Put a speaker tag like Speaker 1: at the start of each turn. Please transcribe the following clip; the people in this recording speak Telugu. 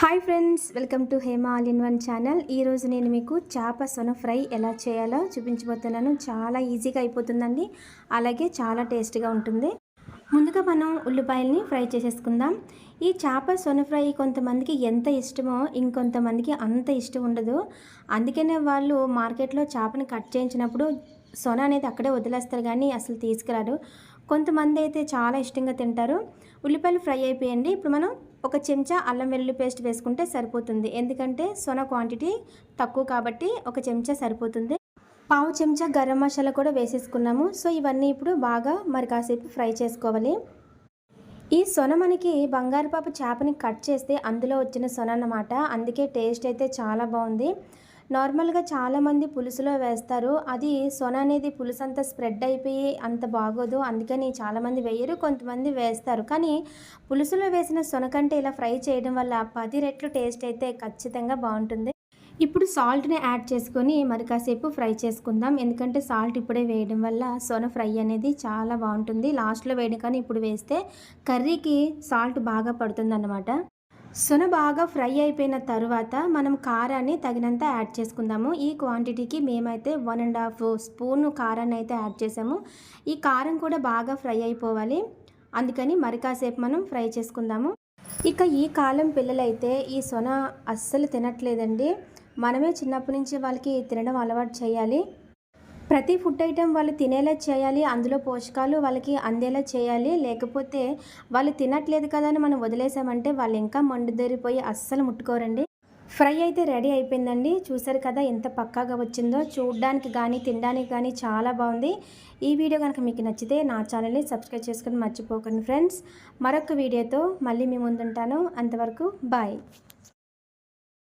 Speaker 1: Hi friends welcome to Hema all in one channel. ఈరోజు నేను మీకు చేప సొన ఫ్రై ఎలా చేయాలో చూపించబోతున్నాను. చాలా ఈజీగా అయిపోతుందండి. అలాగే చాలా టేస్ట్గా ఉంటుంది. ముందుగా మనం ఉల్లిపాయల్ని ఫ్రై చేసేసుకుందాం. ఈ చేప సొన ఫ్రై కొంతమందికి ఎంత ఇష్టమో ఇంకొంతమందికి అంత ఇష్టం ఉండదు. అందుకనే వాళ్ళు మార్కెట్లో చేపని కట్ చేయించినప్పుడు సొన అనేది అక్కడే వదిలేస్తారు కానీ అసలు తీసుకురారు. కొంతమంది అయితే చాలా ఇష్టంగా తింటారు. ఉల్లిపాయలు ఫ్రై అయిపోయండి. ఇప్పుడు మనం ఒక చెంచా అల్లం వెల్లుల్లి పేస్ట్ వేసుకుంటే సరిపోతుంది. ఎందుకంటే సొన క్వాంటిటీ తక్కువ కాబట్టి ఒక చెంచా సరిపోతుంది. పావు చెంచా గరం మసాలా కూడా వేసేసుకున్నాము. సో ఇవన్నీ ఇప్పుడు బాగా మరి కాసేపు ఫ్రై చేసుకోవాలి. ఈ సొన మనకి బంగారుపాపు చేపని కట్ చేస్తే అందులో వచ్చిన సొన అన్నమాట. అందుకే టేస్ట్ అయితే చాలా బాగుంది. నార్మల్గా చాలామంది పులుసులో వేస్తారు. అది సొన అనేది పులుసు అంతా స్ప్రెడ్ అయిపోయి అంత బాగోదు. అందుకని చాలామంది వేయరు కొంతమంది వేస్తారు. కానీ పులుసులో వేసిన సొన కంటే ఇలా ఫ్రై చేయడం వల్ల పది రెట్లు టేస్ట్ అయితే ఖచ్చితంగా బాగుంటుంది. ఇప్పుడు సాల్ట్ని యాడ్ చేసుకొని మరి కాసేపు ఫ్రై చేసుకుందాం. ఎందుకంటే సాల్ట్ ఇప్పుడే వేయడం వల్ల సొన ఫ్రై అనేది చాలా బాగుంటుంది. లాస్ట్లో వేయడం కానీ ఇప్పుడు వేస్తే కర్రీకి సాల్ట్ బాగా పడుతుంది అన్నమాట సొన బాగా ఫ్రై అయిపోయిన తర్వాత మనం కారాన్ని తగినంత యాడ్ చేసుకుందాము. ఈ క్వాంటిటీకి మేమైతే వన్ అండ్ హాఫ్ స్పూన్ కారాన్ని అయితే యాడ్ చేసాము. ఈ కారం కూడా బాగా ఫ్రై అయిపోవాలి. అందుకని మరి కాసేపు మనం ఫ్రై చేసుకుందాము. ఇక ఈ కాలం పిల్లలైతే ఈ సొన అస్సలు తినట్లేదండి. మనమే చిన్నప్పటి నుంచి వాళ్ళకి తినడం అలవాటు చేయాలి. ప్రతి ఫుడ్ ఐటెం వాళ్ళు తినేలా చేయాలి అందులో పోషకాలు వాళ్ళకి అందేలా చేయాలి. లేకపోతే వాళ్ళు తినట్లేదు కదా అని మనం వదిలేసామంటే వాళ్ళు ఇంకా మండుదేరిపోయి అస్సలు ముట్టుకోరండి. ఫ్రై అయితే రెడీ అయిపోయిందండి. చూసారు కదా ఎంత పక్కాగా వచ్చిందో. చూడడానికి కానీ తినడానికి కానీ చాలా బాగుంది. ఈ వీడియో కనుక మీకు నచ్చితే నా ఛానల్ని సబ్స్క్రైబ్ చేసుకుని మర్చిపోకండి ఫ్రెండ్స్. మరొక వీడియోతో మళ్ళీ మీ ముందుంటాను. అంతవరకు బాయ్.